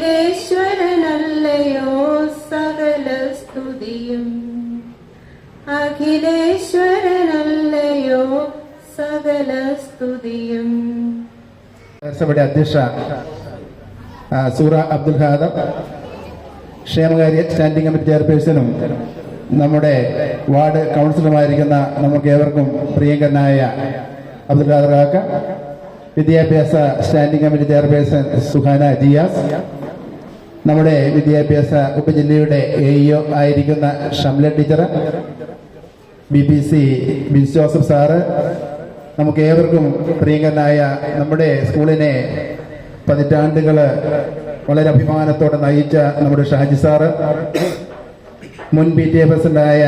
അഖിലേശ്വരനല്ലയോ സകല സ്തുതിയും അഖിലേശ്വരനല്ലയോ സകല സ്തുതിയും സഭയുടെ അധ്യക്ഷ സൂറ അബ്ദുൽ ഖാദർ ക്ഷേമകാര്യ സ്റ്റാൻഡിംഗ് കമ്മിറ്റി ചെയർപേഴ്സണും നമ്മുടെ വാർഡ് കൗൺസിലറുമായിരിക്കുന്ന നമുക്ക് ഏവർക്കും പ്രിയങ്കരനായ അബ്ദുൽ ഖാദർ കാക്ക വിദ്യാഭ്യാസ standing committee chairperson Suhana Jiyas നമ്മുടെ വിദ്യാഭ്യാസ ഉപജില്ലയുടെ എ ഇഒ ആയിരിക്കുന്ന Shamla teacher B P C Bins Joseph sir നമുക്ക് ഏവർക്കും പ്രിയങ്കരനായ നമ്മുടെ സ്കൂളിനെ പതിറ്റാണ്ടുകൾ വളരെ അഭിമാനത്തോടെ നയിച്ച നമ്മുടെ ഷാജി സാറ് മുൻ പി ടി എ പ്രസിഡന്റായ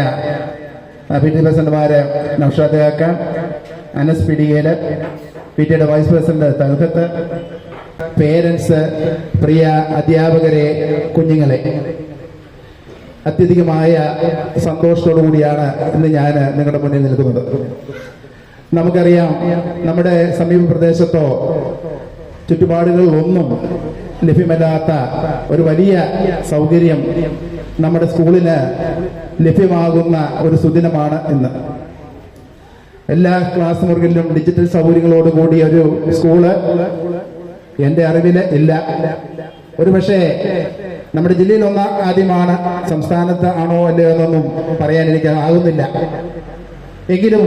പി ടി പ്രസിഡന്റുമാര് നൌഷാദ് കാക്ക അനസ് പിടികേൽ പി ടിയുടെ വൈസ് പ്രസിഡന്റ് തൽഹത്ത് പേരൻസ് പ്രിയ അധ്യാപകരെ കുഞ്ഞുങ്ങളെ. അത്യധികമായ സന്തോഷത്തോടു കൂടിയാണ് ഇന്ന് ഞാൻ നിങ്ങളുടെ മുന്നിൽ നിൽക്കുന്നത്. നമുക്കറിയാം നമ്മുടെ സമീപ പ്രദേശത്തോ ചുറ്റുപാടുകളിലൊന്നും ലഭ്യമല്ലാത്ത ഒരു വലിയ സൗകര്യം നമ്മുടെ സ്കൂളിന് ലഭ്യമാകുന്ന ഒരു സുദിനമാണ് ഇന്ന്. എല്ലാ ക്ലാസ് മുറികളിലും ഡിജിറ്റൽ സൗകര്യങ്ങളോട് കൂടിയ ഒരു സ്കൂൾ എന്റെ അറിവിൽ ഇല്ല. ഒരു പക്ഷേ നമ്മുടെ ജില്ലയിൽ ഒന്ന ആദ്യമാണ് സംസ്ഥാനത്ത് ആണോ അല്ലയോ എന്നൊന്നും പറയാൻ എനിക്ക് ആകുന്നില്ല. എങ്കിലും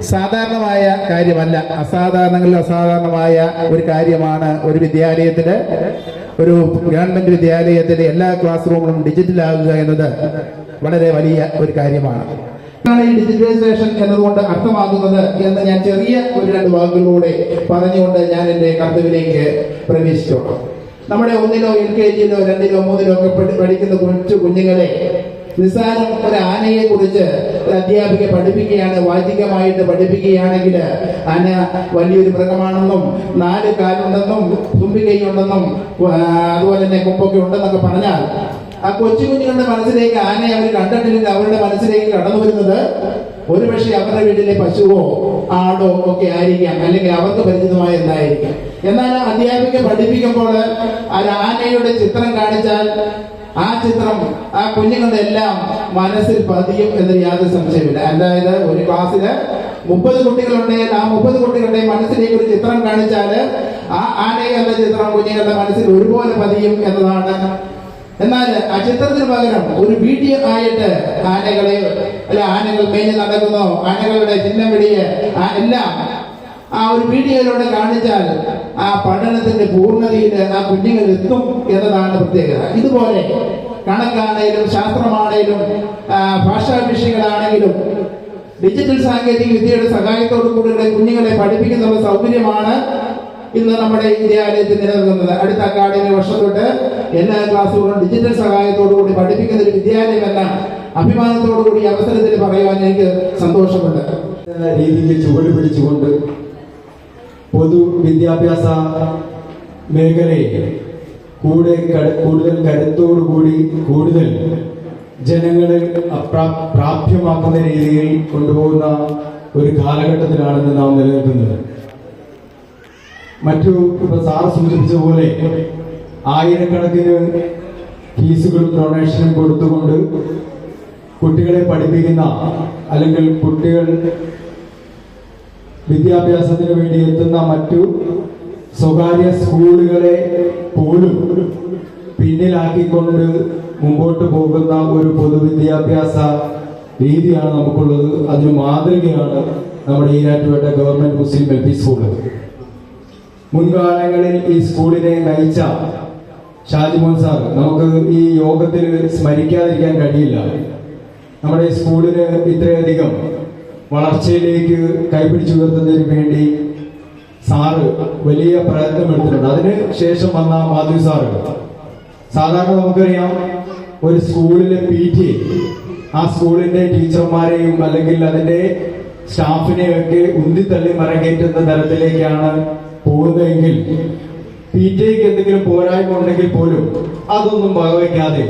സാധാരണമായ കാര്യമല്ല. അസാധാരണങ്ങളിൽ അസാധാരണമായ ഒരു കാര്യമാണ് ഒരു വിദ്യാലയത്തിൽ ഒരു ഗവൺമെന്റ് വിദ്യാലയത്തിലെ എല്ലാ ക്ലാസ് റൂമുകളും ഡിജിറ്റലാകുക എന്നത് വളരെ വലിയ ഒരു കാര്യമാണ്. ഡിജിറ്റലൈസേഷൻ എന്നതുകൊണ്ട് അർത്ഥമാകുന്നത് എന്ന് ഞാൻ ചെറിയ ഒരു രണ്ട് വാക്കുകളിലൂടെ പറഞ്ഞുകൊണ്ട് ഞാൻ എന്റെ കർത്തവിലേക്ക് പ്രവേശിച്ചോളാം നമ്മുടെ ഒന്നിലോ എൽ കെ ജിയിലോ രണ്ടിലോ മൂന്നിലോ ഒക്കെ പഠിക്കുന്ന കൊച്ചു കുഞ്ഞുങ്ങളെ നിസ്സാരം ഒരു ആനയെ കുറിച്ച് അധ്യാപിക പഠിപ്പിക്കുകയാണ് വാചികമായിട്ട് പഠിപ്പിക്കുകയാണെങ്കിൽ ആന വലിയൊരു മൃഗമാണെന്നും നാല് കാലുണ്ടെന്നും തുമ്പിക്കൈയുണ്ടെന്നും ആ, അതുപോലെ തന്നെ കൊമ്പൊക്കെ ഉണ്ടെന്നൊക്കെ പറഞ്ഞാൽ ആ കൊച്ചു കുഞ്ഞുങ്ങളുടെ മനസ്സിലേക്ക് ആനയെ അവർ കണ്ടിട്ടില്ലെങ്കിൽ അവരുടെ മനസ്സിലേക്ക് കടന്നു വരുന്നത് ഒരുപക്ഷെ അവരുടെ വീട്ടിലെ പശുവോ ആടോ ഒക്കെ ആയിരിക്കാം അല്ലെങ്കിൽ അവർക്ക് പരിചിതമായ എന്തായിരിക്കാം. എന്നാൽ അധ്യാപിക പഠിപ്പിക്കുമ്പോൾ ആ ആനയുടെ ചിത്രം കാണിച്ചാൽ ആ ചിത്രം ആ കുഞ്ഞുങ്ങളുടെ എല്ലാം മനസ്സിൽ പതിയും എന്ന് യാതൊരു സംശയമില്ല അതായത് ഒരു ക്ലാസ്സിൽ മുപ്പത് കുട്ടികളുണ്ടെങ്കിൽ ആ മുപ്പത് കുട്ടികളുടെ മനസ്സിലേക്ക് ഒരു ചിത്രം കാണിച്ചാൽ ആ ആനയെ എന്ന ചിത്രം കുഞ്ഞുങ്ങളുടെ മനസ്സിൽ ഒരുപോലെ പതിയും എന്നതാണ്. എന്നാൽ ആ ചിത്രത്തിന് പകരം ഒരു വീഡിയോ ആയിട്ട് ആനകളെ അല്ല ആനകൾ മേഞ്ഞ് നടക്കുന്നോ. ആനകളുടെ ചിഹ്നം വെടിയെ എല്ലാം ആ ഒരു വീഡിയോയിലൂടെ കാണിച്ചാൽ ആ പഠനത്തിന്റെ പൂർണതയിൽ ആ കുഞ്ഞുങ്ങൾ എത്തും എന്നതാണ് പ്രത്യേകത. ഇതുപോലെ കണക്കാണേലും ശാസ്ത്രമാണേലും ഭാഷാ വിഷയങ്ങളാണെങ്കിലും ഡിജിറ്റൽ സാങ്കേതിക വിദ്യയുടെ സഹായത്തോടു കൂടി കുഞ്ഞുങ്ങളെ പഠിപ്പിക്കുന്ന സൗകര്യമാണ് ഇന്ന് നമ്മുടെ വിദ്യാലയത്തിൽ നിലനിൽക്കുന്നത്. അടുത്ത അക്കാഡമി വർഷം തൊട്ട് എല്ലാ ക്ലാസ്സുകളും ഡിജിറ്റൽ സഹായത്തോടു കൂടി പഠിപ്പിക്കുന്ന ഒരു വിദ്യാലയമല്ല അഭിമാനത്തോടു കൂടി അവസരത്തിൽ പറയുവാൻ എനിക്ക് സന്തോഷമുണ്ട്. രീതിയിൽ ചുവട് പിടിച്ചുകൊണ്ട് പൊതു വിദ്യാഭ്യാസ മേഖലയെ കൂടെ കട- കൂടുതൽ കരുത്തോടുകൂടി കൂടുതൽ ജനങ്ങളെ പ്രാപ്യമാക്കുന്ന രീതിയിൽ കൊണ്ടുപോകുന്ന ഒരു കാലഘട്ടത്തിലാണെന്ന് നാം നിലനിൽക്കുന്നത്. മറ്റു ഇപ്പൊ സാറ് സൂചിപ്പിച്ച പോലെ ആയിരക്കണക്കിന് ഫീസുകളും ഡൊണേഷനും കൊടുത്തുകൊണ്ട് കുട്ടികളെ പഠിപ്പിക്കുന്ന അല്ലെങ്കിൽ കുട്ടികൾ വിദ്യാഭ്യാസത്തിന് വേണ്ടി എത്തുന്ന മറ്റു സ്വകാര്യ സ്കൂളുകളെ പോലും പിന്നിലാക്കിക്കൊണ്ട് മുമ്പോട്ട് പോകുന്ന ഒരു പൊതുവിദ്യാഭ്യാസ രീതിയാണ് നമുക്കുള്ളത്. അതിന് മാതൃകയാണ് നമ്മുടെ Erattupetta government Muslim L P school. മുൻകാലങ്ങളിൽ ഈ സ്കൂളിനെ നയിച്ച ഷാജിമോൻ സാർ നമുക്ക് ഈ യോഗത്തിൽ സ്മരിക്കാതിരിക്കാൻ കഴിയില്ല. നമ്മുടെ സ്കൂളിന് ഇത്രയധികം വളർച്ചയിലേക്ക് കൈപിടിച്ചുയർത്തുന്നതിന് വേണ്ടി സാറ് വലിയ പ്രയത്നം എടുത്തിട്ടുണ്ട്. അതിന് ശേഷം വന്ന മാധു സാറ്. സാധാരണ നമുക്കറിയാം ഒരു സ്കൂളിലെ പി ടി ആ സ്കൂളിന്റെ ടീച്ചർമാരെയും അല്ലെങ്കിൽ അതിന്റെ സ്റ്റാഫിനെയും ഒക്കെ ഉന്തിത്തള്ളി മറകേറ്റുന്ന തരത്തിലേക്കാണ് പോകുന്നതെങ്കിൽ പി ടിക്ക് എന്തെങ്കിലും പോരായ്മ ഉണ്ടെങ്കിൽ പോലും അതൊന്നും വകവയ്ക്കാതെ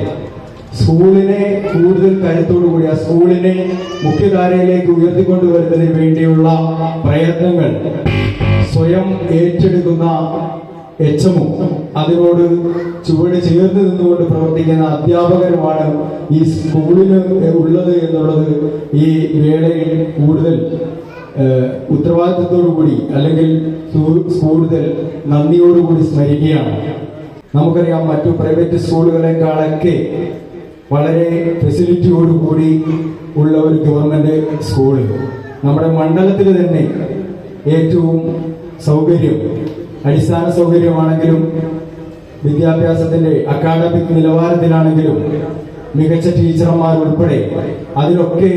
സ്കൂളിനെ കൂടുതൽ കരുത്തോടുകൂടി ആ സ്കൂളിനെ മുഖ്യധാരയിലേക്ക് ഉയർത്തിക്കൊണ്ടുവരുന്നതിന് വേണ്ടിയുള്ള പ്രയത്നങ്ങൾ സ്വയം ഏറ്റെടുക്കുന്ന എച്ച് എമ്മും അതിനോട് ചുവട് ചേർന്ന് നിന്നുകൊണ്ട് പ്രവർത്തിക്കുന്ന അധ്യാപകരുമാണ് ഈ സ്കൂളിന് ഉള്ളത് എന്നുള്ളത് ഈ വേളയിൽ കൂടുതൽ ഉത്തരവാദിത്തത്തോടുകൂടി അല്ലെങ്കിൽ കൂടുതൽ നന്ദിയോടുകൂടി സ്മരിക്കുകയാണ്. നമുക്കറിയാം മറ്റു പ്രൈവറ്റ് സ്കൂളുകളെക്കാളൊക്കെ വളരെ ഫെസിലിറ്റിയോടുകൂടി ഉള്ള ഒരു ഗവൺമെന്റ് സ്കൂൾ നമ്മുടെ മണ്ഡലത്തിൽ തന്നെ ഏറ്റവും സൗകര്യം അടിസ്ഥാന സൗകര്യമാണെങ്കിലും വിദ്യാഭ്യാസത്തിന്റെ അക്കാദമിക് നിലവാരത്തിലാണെങ്കിലും മികച്ച ടീച്ചർമാർ ഉൾപ്പെടെ അതിലൊക്കെ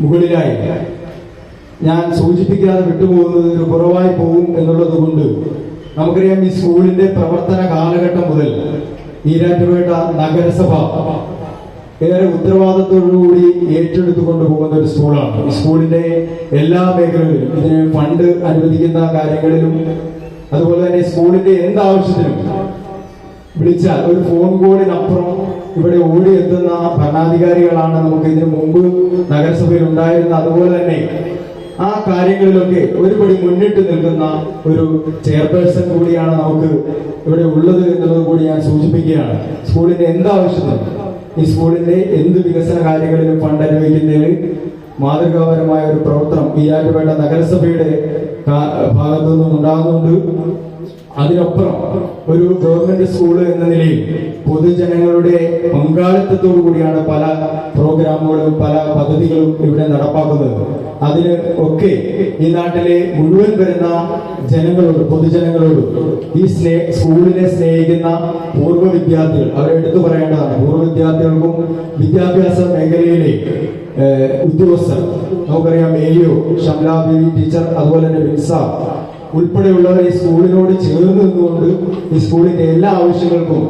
മുകളിലായി ഞാൻ സൂചിപ്പിക്കാതെ വിട്ടുപോകുന്നത് ഒരു കുറവായി പോകും എന്നുള്ളത് കൊണ്ട് നമുക്കറിയാം ഈ സ്കൂളിന്റെ പ്രവർത്തന കാലഘട്ടം മുതൽ ഈരാറ്റുപേട്ട നഗരസഭ. ഏറെ ഉത്തരവാദിത്തോടുകൂടി ഏറ്റെടുത്തു കൊണ്ടുപോകുന്ന ഒരു സ്കൂളാണ്. ഈ സ്കൂളിന്റെ എല്ലാ മേഖലകളിലും ഇതിന് ഫണ്ട് അനുവദിക്കുന്ന കാര്യങ്ങളിലും അതുപോലെ തന്നെ സ്കൂളിന്റെ എന്താവശ്യത്തിനും വിളിച്ചാൽ ഒരു ഫോൺ കോളിനപ്പുറം ഇവിടെ ഓടിയെത്തുന്ന ഭരണാധികാരികളാണ് നമുക്ക് ഇതിനു മുമ്പ് നഗരസഭയിൽ ഉണ്ടായിരുന്ന അതുപോലെ തന്നെ ആ കാര്യങ്ങളിലൊക്കെ ഒരുപടി മുന്നിട്ട് നിൽക്കുന്ന ഒരു ചെയർപേഴ്സൺ കൂടിയാണ് നമുക്ക് ഇവിടെ ഉള്ളത് എന്നുള്ളത് കൂടി ഞാൻ സൂചിപ്പിക്കുകയാണ്. സ്കൂളിന്റെ എന്താവശ്യത്തിനും ഈ സ്കൂളിന്റെ എന്ത് വികസന കാര്യങ്ങളിലും ഫണ്ട് അനുവദിക്കുന്നതിൽ മാതൃകാപരമായ ഒരു പ്രവർത്തനം ഈ ആറ്റുപേട്ട നഗരസഭയുടെ ഭാഗത്തു നിന്നും ഉണ്ടാകുന്നുണ്ട്. അതിനപ്പുറം ഒരു ഗവൺമെന്റ് സ്കൂൾ എന്ന നിലയിൽ പൊതുജനങ്ങളുടെ പങ്കാളിത്തത്തോടു കൂടിയാണ് പല പ്രോഗ്രാമുകളും പല പദ്ധതികളും ഇവിടെ നടപ്പാക്കുന്നത്. അതിന് ഒക്കെ ഈ നാട്ടിലെ മുഴുവൻ വരുന്ന ജനങ്ങളോട് പൊതുജനങ്ങളോട് ഈ സ്നേ സ്കൂളിനെ സ്നേഹിക്കുന്ന പൂർവ വിദ്യാർത്ഥികൾ അവരെ എടുത്തു പറയേണ്ടതാണ്. പൂർവ വിദ്യാർത്ഥികൾക്കും വിദ്യാഭ്യാസ മേഖലയിലെ ഉദ്യോഗസ്ഥർ നമുക്കറിയാം മേലിയോ ഷംല ബേബി ടീച്ചർ അതുപോലെ തന്നെ വിൻസ ഉൾപ്പെടെയുള്ളവർ ഈ സ്കൂളിനോട് ചേർന്ന് നിന്നുകൊണ്ട് ഈ സ്കൂളിന്റെ എല്ലാ ആവശ്യങ്ങൾക്കും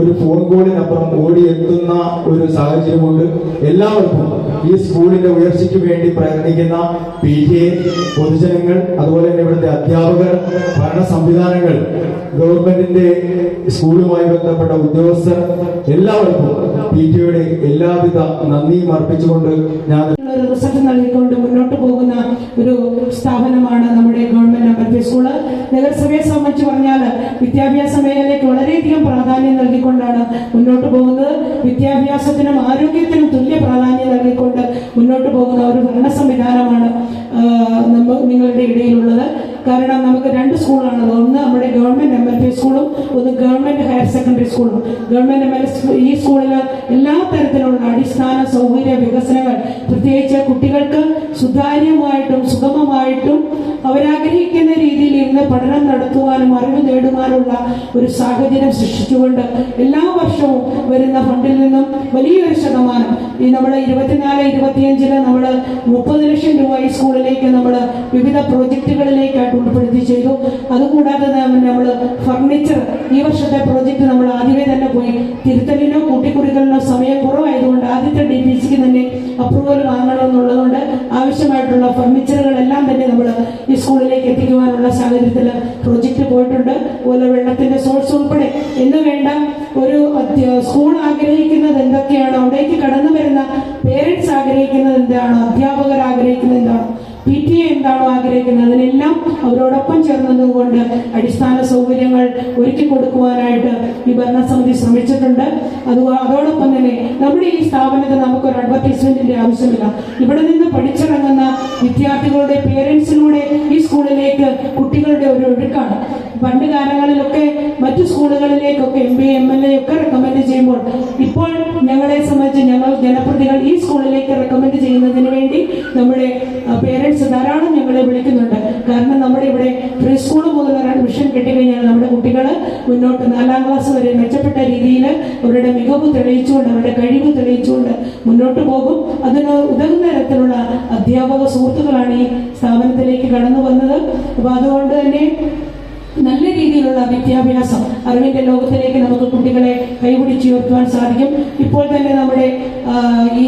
ഒരു ഫോൺ കോളിനപ്പുറം ഓടിയെത്തുന്ന ഒരു സാഹചര്യമുണ്ട്. എല്ലാവർക്കും ഈ സ്കൂളിന്റെ ഉയർച്ചയ്ക്ക് വേണ്ടി പ്രയത്നിക്കുന്ന പി. ടി. എ പൊതുജനങ്ങൾ അതുപോലെ തന്നെ ഇവിടുത്തെ അധ്യാപകർ ഭരണ സംവിധാനങ്ങൾ ഗവൺമെന്റിന്റെ സ്കൂളുമായി ബന്ധപ്പെട്ട ഉദ്യോഗസ്ഥർ എല്ലാവർക്കും പി. ടി. എയുടെ എല്ലാവിധ നന്ദിയും അർപ്പിച്ചുകൊണ്ട് ഞാൻ റിസൾട്ട് നൽകിക്കൊണ്ട് മുന്നോട്ട് പോകുന്ന ഒരു സ്ഥാപനമാണ് സ്കൂൾ നഗരസഭയെ സംബന്ധിച്ച് പറഞ്ഞാൽ വിദ്യാഭ്യാസ മേഖലയ്ക്ക് വളരെയധികം പ്രാധാന്യം നൽകിക്കൊണ്ടാണ് മുന്നോട്ട് പോകുന്നത്. വിദ്യാഭ്യാസത്തിനും ആരോഗ്യത്തിനും തുല്യ പ്രാധാന്യം നൽകിക്കൊണ്ട് മുന്നോട്ട് പോകുന്ന ഒരു ഭരണ സംവിധാനമാണ് നിങ്ങളുടെ ഇടയിലുള്ളത്. കാരണം നമുക്ക് രണ്ട് സ്കൂളാണത് ഒന്ന് നമ്മുടെ ഗവൺമെന്റ് എം എൽ പി സ്കൂളും ഒന്ന് ഗവൺമെന്റ് ഹയർ സെക്കൻഡറി സ്കൂളും. ഗവൺമെന്റ് എം എൽ ഈ സ്കൂളിൽ എല്ലാ തരത്തിലുള്ള അടിസ്ഥാന സൗകര്യ വികസനങ്ങൾ പ്രത്യേകിച്ച് കുട്ടികൾക്ക് സുതാര്യമായിട്ടും സുഗമമായിട്ടും അവരാഗ്രഹിക്കുന്ന ഇരുന്ന് പഠനം നടത്തുവാനും അറിവ് നേടുവാനുള്ള ഒരു സാഹചര്യം സൃഷ്ടിച്ചുകൊണ്ട് എല്ലാ വർഷവും വരുന്ന ഫണ്ടിൽ നിന്നും വലിയൊരു ശതമാനം ഈ നമ്മൾ ഇരുപത്തിനാല് ഇരുപത്തിയഞ്ചിൽ നമ്മൾ മുപ്പത് ലക്ഷം രൂപ ഈ സ്കൂളിലേക്ക് നമ്മൾ വിവിധ പ്രോജക്റ്റുകളിലേക്കായിട്ട് ഉൾപ്പെടുത്തി ചെയ്തു. അതുകൂടാതെ നമ്മൾ ഫർണിച്ചർ ഈ വർഷത്തെ പ്രോജക്റ്റ് നമ്മൾ ആദ്യമേ തന്നെ പോയി തിരുത്തലിനോ കൂട്ടിക്കുറിക്കലിനോ സമയം കുറവായതുകൊണ്ട് ആദ്യത്തെ ഡി പി സിക്ക് തന്നെ അപ്രൂവൽ വാങ്ങണമെന്നുള്ളതുകൊണ്ട് ആവശ്യമായിട്ടുള്ള ഫർണിച്ചറുകളെല്ലാം തന്നെ നമ്മൾ ഈ സ്കൂളിലേക്ക് എത്തിക്കുവാനുള്ള സാഹചര്യത്തിൽ പ്രൊജക്റ്റ് പോയിട്ടുണ്ട്. അതുപോലെ വെള്ളത്തിന്റെ സോഴ്സ് ഉൾപ്പെടെ എന്ന് വേണ്ട ഒരു സ്കൂൾ ആഗ്രഹിക്കുന്നത് എന്തൊക്കെയാണ്? അവിടേക്ക് കടന്നു വരുന്ന പേരൻസ് ആഗ്രഹിക്കുന്നത് എന്താണ്? അധ്യാപകർ ആഗ്രഹിക്കുന്നത് എന്താണ്? പി ടി എ എന്താണോ ആഗ്രഹിക്കുന്നത്? അതിനെല്ലാം അവരോടൊപ്പം ചേർന്നതുകൊണ്ട് അടിസ്ഥാന സൗകര്യങ്ങൾ ഒരുക്കി കൊടുക്കുവാനായിട്ട് ഈ ഭരണസമിതി ശ്രമിച്ചിട്ടുണ്ട്. അത് അതോടൊപ്പം തന്നെ നമ്മുടെ ഈ സ്ഥാപനത്തിൽ നമുക്കൊരു അഡ്വർടൈസ്മെന്റിന്റെ ആവശ്യമില്ല. ഇവിടെ നിന്ന് പഠിച്ചിറങ്ങുന്ന വിദ്യാർത്ഥികളുടെ പേരൻസിലൂടെ ഈ സ്കൂളിലേക്ക് കുട്ടികളുടെ ഒരു ഒഴുക്കാണ്. പണ്ട് കാലങ്ങളിലൊക്കെ മറ്റു സ്കൂളുകളിലേക്കൊക്കെ M P M L A ഒക്കെ റെക്കമെൻഡ് ചെയ്യുമ്പോൾ ഇപ്പോൾ ഞങ്ങളെ സംബന്ധിച്ച് ഞങ്ങൾ ജനപ്രതികൾ ഈ സ്കൂളിലേക്ക് റെക്കമെൻഡ് ചെയ്യുന്നതിന് വേണ്ടി നമ്മുടെ പേരൻസ് ധാരാളം ഞങ്ങളെ വിളിക്കുന്നുണ്ട്. കാരണം നമ്മുടെ ഇവിടെ പ്രീ സ്കൂൾ മുതൽ അഡ്മിഷൻ കിട്ടിക്കഴിഞ്ഞാൽ നമ്മുടെ കുട്ടികൾ മുന്നോട്ട് നാലാം ക്ലാസ് വരെ മെച്ചപ്പെട്ട രീതിയിൽ അവരുടെ മികവ് തെളിയിച്ചുകൊണ്ട് അവരുടെ കഴിവ് തെളിയിച്ചുകൊണ്ട് മുന്നോട്ട് പോകും. അതിന് ഉതകുന്ന തരത്തിലുള്ള അധ്യാപക സുഹൃത്തുക്കളാണ് ഈ സ്ഥാപനത്തിലേക്ക് കടന്നു വന്നത്. അപ്പോൾ അതുകൊണ്ട് തന്നെ നല്ല രീതിയിലുള്ള വിദ്യാഭ്യാസം അറിവിന്റെ ലോകത്തിലേക്ക് നമുക്ക് കുട്ടികളെ കൈപിടിച്ചുയർത്തുവാൻ സാധിക്കും. ഇപ്പോൾ തന്നെ നമ്മുടെ ഈ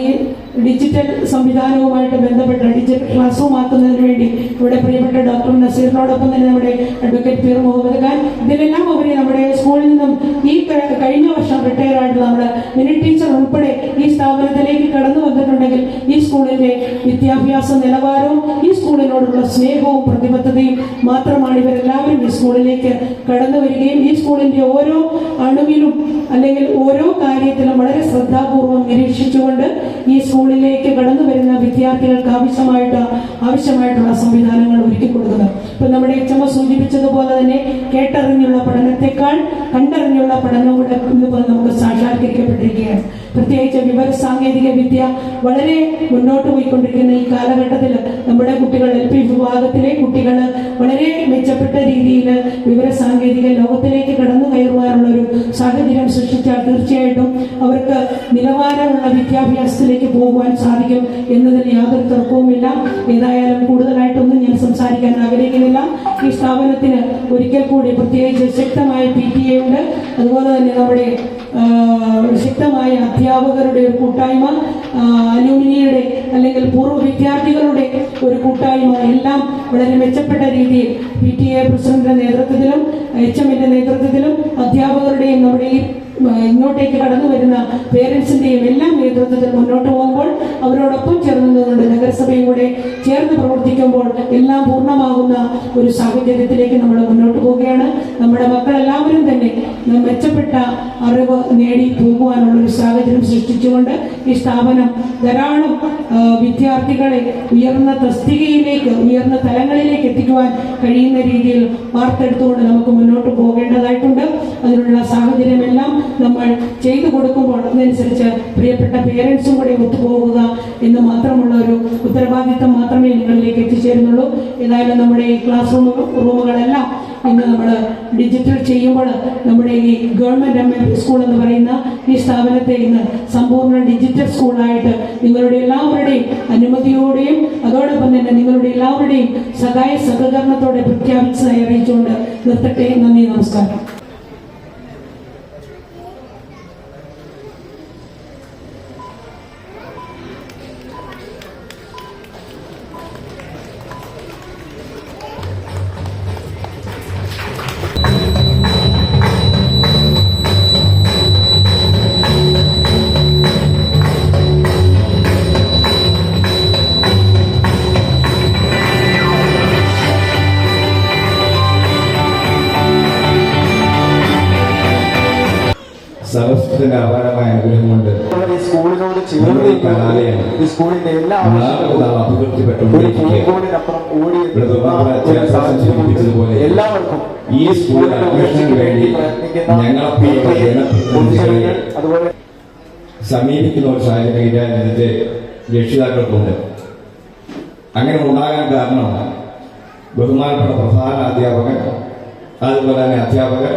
ഡിജിറ്റൽ സംവിധാനവുമായിട്ട് ബന്ധപ്പെട്ട ഡിജിറ്റൽ ക്ലാസ് റൂം ആക്കുന്നതിന് വേണ്ടി ഇവിടെ പ്രിയപ്പെട്ട ഡോക്ടർ നസീറിനോടൊപ്പം തന്നെ നമ്മുടെ അഡ്വക്കേറ്റ് പീർ മുഹമ്മദ് ഖാൻ. ഇതിലെല്ലാം ഉപരി നമ്മുടെ സ്കൂളിൽ നിന്നും ഈ കഴിഞ്ഞ വർഷം റിട്ടയർ ആയിട്ടുള്ള നമ്മുടെ മിനി ടീച്ചർ ഉൾപ്പെടെ ഈ സ്ഥാപനത്തിലേക്ക് കടന്നു വന്നിട്ടുണ്ടെങ്കിൽ ഈ സ്കൂളിന്റെ വിദ്യാഭ്യാസ നിലവാരവും ഈ സ്കൂളിനോടുള്ള സ്നേഹവും പ്രതിബദ്ധതയും മാത്രമാണ് ഇവരെല്ലാവരും ഈ സ്കൂളിലേക്ക് കടന്നു വരികയും ഈ സ്കൂളിന്റെ ഓരോ അണുവിലും അല്ലെങ്കിൽ ഓരോ കാര്യത്തിലും വളരെ ശ്രദ്ധാപൂർവം നിരീക്ഷിച്ചുകൊണ്ട് ഈ സ്കൂളിലേക്ക് കടന്നു വരുന്ന വിദ്യാർത്ഥികൾക്ക് ആവശ്യമായിട്ട് ആവശ്യമായിട്ടുള്ള സംവിധാനങ്ങൾ ഒരുക്കി കൊടുക്കുന്നത് ഇപ്പൊ നമ്മുടെ എച്ച് എം സൂചിപ്പിച്ചതുപോലെ തന്നെ കേട്ടറിഞ്ഞുള്ള പഠനത്തെക്കാൾ കണ്ടറിഞ്ഞുള്ള പഠനം കൂടെ ഇന്നിപ്പോൾ നമുക്ക് സാക്ഷാത്കരിക്കപ്പെട്ടിരിക്കുകയാണ്. പ്രത്യേകിച്ച് വിവര സാങ്കേതിക വിദ്യ വളരെ മുന്നോട്ട് പോയിക്കൊണ്ടിരിക്കുന്ന ഈ കാലഘട്ടത്തിൽ നമ്മുടെ കുട്ടികൾ എൽ പി വിഭാഗത്തിലെ കുട്ടികൾ വളരെ മെച്ചപ്പെട്ട രീതിയിൽ വിവര സാങ്കേതിക ലോകത്തിലേക്ക് കടന്നു കയറുവാനുള്ള ഒരു സാഹചര്യം സൃഷ്ടിച്ചാൽ തീർച്ചയായിട്ടും അവർക്ക് നിലവാരമുള്ള വിദ്യാഭ്യാസത്തിലേക്ക് പോകുവാൻ സാധിക്കും എന്നതിൽ യാതൊരു തർക്കവുമില്ല. ഏതായാലും കൂടുതലായിട്ടൊന്നും ഞാൻ സംസാരിക്കാൻ ആഗ്രഹിക്കുന്നില്ല. ഈ സ്ഥാപനത്തിന് ഒരിക്കൽ കൂടി പ്രത്യേകിച്ച് ശക്തമായ പി ടി എ ഉണ്ട്. അതുപോലെ തന്നെ നമ്മുടെ ശക്തമായ അധ്യാപകരുടെ ഒരു കൂട്ടായ്മ അലൂമിനിയുടെ അല്ലെങ്കിൽ പൂർവ വിദ്യാർത്ഥികളുടെ ഒരു കൂട്ടായ്മ. എല്ലാം വളരെ മെച്ചപ്പെട്ട രീതിയിൽ പി ടി എ പ്രസിഡന്റിന്റെ നേതൃത്വത്തിലും എച്ച് എമ്മിന്റെ നേതൃത്വത്തിലും അധ്യാപകരുടെയും നമ്മുടെ ഈ ഇങ്ങോട്ടേക്ക് കടന്നു വരുന്ന പേരൻസിന്റെയും എല്ലാം നേതൃത്വത്തിൽ മുന്നോട്ട് പോകുമ്പോൾ അവരോടൊപ്പം ചേർന്നുകൊണ്ട് നഗരസഭയും കൂടെ ചേർന്ന് പ്രവർത്തിക്കുമ്പോൾ എല്ലാം പൂർണമാകുന്ന ഒരു സാഹചര്യത്തിലേക്ക് നമ്മൾ മുന്നോട്ട് പോവുകയാണ്. നമ്മുടെ മക്കളെല്ലാവരും തന്നെ മെച്ചപ്പെട്ട അറിവ് നേടി പോകുവാനുള്ള ഒരു സാഹചര്യം സൃഷ്ടിച്ചുകൊണ്ട് ഈ സ്ഥാപനം ധാരാളം വിദ്യാർത്ഥികളെ ഉയർന്ന തസ്തികയിലേക്ക് ഉയർന്ന തലങ്ങളിലേക്ക് എത്തിക്കുവാൻ കഴിയുന്ന രീതിയിൽ വാർത്തെടുത്തുകൊണ്ട് നമുക്ക് മുന്നോട്ട് പോകേണ്ടതായിട്ടുണ്ട്. അതിനുള്ള സാഹചര്യമെല്ലാം നമ്മൾ ചെയ്തു കൊടുക്കുമ്പോൾ അതിനനുസരിച്ച് പ്രിയപ്പെട്ട പേരൻസും കൂടെ ഒത്തുപോകുക എന്ന് മാത്രമുള്ള ഒരു ഉത്തരവാദിത്തം മാത്രമേ നിങ്ങളിലേക്ക് എത്തിച്ചേരുന്നുള്ളൂ. ഏതായാലും നമ്മുടെ ഈ ക്ലാസ് റൂം റൂമുകളെല്ലാം ഇന്ന് നമ്മൾ ഡിജിറ്റൽ ചെയ്യുമ്പോൾ നമ്മുടെ ഈ ഗവൺമെന്റ് എം സ്കൂൾ എന്ന് പറയുന്ന ഈ സ്ഥാപനത്തെ ഇന്ന് സമ്പൂർണ ഡിജിറ്റൽ സ്കൂളായിട്ട് നിങ്ങളുടെ എല്ലാവരുടെയും അനുമതിയോടെയും അതോടൊപ്പം തന്നെ നിങ്ങളുടെ എല്ലാവരുടെയും സഹായ സഹകരണത്തോടെ പ്രഖ്യാപിച്ചതായി അറിയിച്ചുകൊണ്ട് നിർത്തട്ടെ. നന്ദി നമസ്കാരം. സർവസ്വത്തിന്റെ അപാരമായ അനുഗ്രഹം കൊണ്ട് ഈ സ്കൂളിനോട് ചേർന്ന് സ്കൂളിന്റെ എല്ലാ എല്ലാവർക്കും ഈ അന്വേഷണത്തിന് വേണ്ടി അതുപോലെ സമീപിക്കുന്ന ഒരു സാഹചര്യം രാജ്യത്തെ രക്ഷിതാക്കൾക്കുണ്ട്. അങ്ങനെ ഉണ്ടാകാൻ കാരണം ബഹുമാനപ്പെട്ട പ്രധാന അധ്യാപകൻ അതുപോലെ തന്നെ അധ്യാപകർ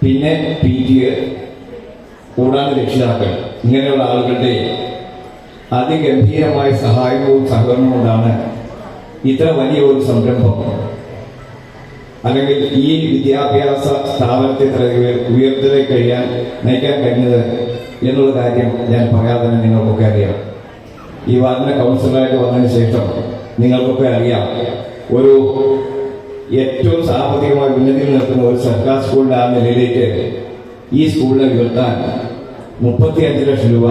പിന്നെ പി ടി എ കൂടാതെ രക്ഷിതാക്കൾ ഇങ്ങനെയുള്ള ആളുകളുടെ അതിഗംഭീരമായ സഹായവും സഹകരണവും കൊണ്ടാണ് ഇത്ര വലിയ ഒരു സംരംഭം. അല്ലെങ്കിൽ ഈ വിദ്യാഭ്യാസ സ്ഥാപനത്തെ ഇത്ര ഉയർത്തലേ കഴിയാൻ നയിക്കാൻ കഴിഞ്ഞത് എന്നുള്ള കാര്യം ഞാൻ പറയാതെ തന്നെ നിങ്ങൾക്കൊക്കെ അറിയാം. ഈ വാർഡിന് കൗൺസിലറായിട്ട് വന്നതിന് ശേഷം നിങ്ങൾക്കൊക്കെ അറിയാം ഒരു ഏറ്റവും സാമ്പത്തികമായി ഉന്നതിയിൽ നിൽക്കുന്ന ഒരു സർക്കാർ സ്കൂളിന്റെ ആ നിലയിലേക്ക് ഈ സ്കൂളിനെ ഉയർത്താൻ മുപ്പത്തിയഞ്ച് ലക്ഷം രൂപ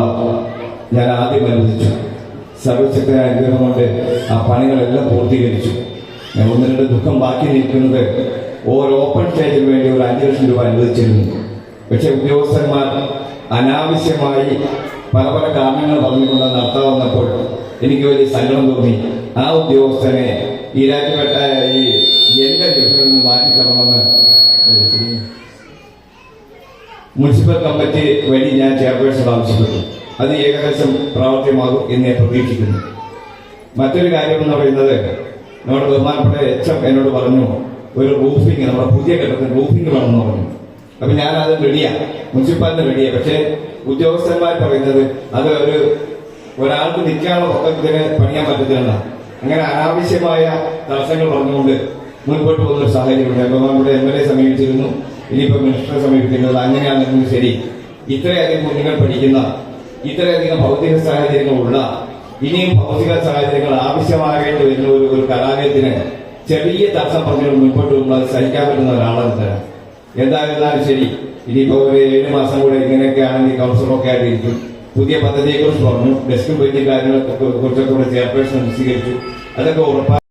ഞാൻ ആദ്യം അനുവദിച്ചു. സർവശക്തനായ അനുഗ്രഹം കൊണ്ട് ആ പണികളെല്ലാം പൂർത്തീകരിച്ചു. ഞാൻ ഒന്ന് രണ്ട് ദുഃഖം ബാക്കി നിൽക്കുന്നത് ഓരോ ഓപ്പൺ സ്റ്റേജിന് വേണ്ടി ഒരു അഞ്ച് ലക്ഷം രൂപ അനുവദിച്ചിരുന്നു. പക്ഷെ ഉദ്യോഗസ്ഥന്മാർ അനാവശ്യമായി പല പല കാരണങ്ങൾ പറഞ്ഞുകൊണ്ട് നടത്താൻ വന്നപ്പോൾ എനിക്ക് വലിയ സങ്കടം തോന്നി. ആ ഉദ്യോഗസ്ഥനെ ഈ രാജ്യപ്പെട്ട ഈ എന്റെ ഗൃഹത്തിൽ നിന്ന് മാറ്റിത്തരണമെന്ന് മുനിസിപ്പൽ കമ്മിറ്റി വഴി ഞാൻ ചെയർപേഴ്സൺ ആവശ്യപ്പെട്ടു. അത് ഏകദേശം പ്രാവർത്തികമാകും എന്ന് ഞാൻ പ്രതീക്ഷിക്കുന്നു. മറ്റൊരു കാര്യം എന്ന് പറയുന്നത് നമ്മുടെ ബഹുമാനപ്പെട്ട എച്ച് എം എന്നോട് പറഞ്ഞു ഒരു റൂഫിംഗ് നമ്മുടെ പുതിയ ഘട്ടത്തിൽ റൂഫിംഗ് വേണമെന്ന് പറഞ്ഞു. അപ്പൊ ഞാനത് റെഡിയാ മുനിസിപ്പാലിറ്റി റെഡിയാ പക്ഷെ ഉദ്യോഗസ്ഥന്മാർ പറയുന്നത് അത് ഒരു ഒരാൾക്ക് നിൽക്കാനുള്ള പൊക്കത്തിന് പണിയാൻ പറ്റത്തില്ല അങ്ങനെ അനാവശ്യമായ തടസ്സങ്ങൾ പറഞ്ഞുകൊണ്ട് മുൻപോട്ട് പോകുന്ന ഒരു സാഹചര്യമുണ്ട്. ബഹുമാനപ്പെട്ട എം എൽ എ സമീപിച്ചിരുന്നു. ഇനിയിപ്പോ മിനിസ്റ്ററെ സമീപിക്കുന്നത് അങ്ങനെയാണെങ്കിലും ശരി. ഇത്രയധികം കുഞ്ഞുങ്ങൾ പഠിക്കുന്ന ഇത്രയധികം ഭൗതിക സാഹചര്യങ്ങളുള്ള ഇനിയും ഭൗതിക സാഹചര്യങ്ങൾ ആവശ്യമാകേണ്ടി വരുന്ന ഒരു ഒരു കലാലയത്തിന് ചെറിയ തടസ്സം പറഞ്ഞു മുൻപോട്ട് പോകുമ്പോൾ അത് സഹിക്കാൻ പറ്റുന്ന ഒരാളാണ് തരാം എന്തായിരുന്നാലും ശരി. ഇനിയിപ്പോ ഒരു ഏഴ് മാസം കൂടെ ഇങ്ങനെയൊക്കെ ആണെങ്കിൽ കൗൺസിലൊക്കെ ആയിട്ടിരിക്കും. പുതിയ പദ്ധതിയെക്കുറിച്ച് പറഞ്ഞു. ഡെസ്കും പറ്റി കാര്യങ്ങളെ കുറിച്ചൊക്കെ ചെയർപേഴ്സൺ വിശദീകരിച്ചു. അതൊക്കെ ഉറപ്പായി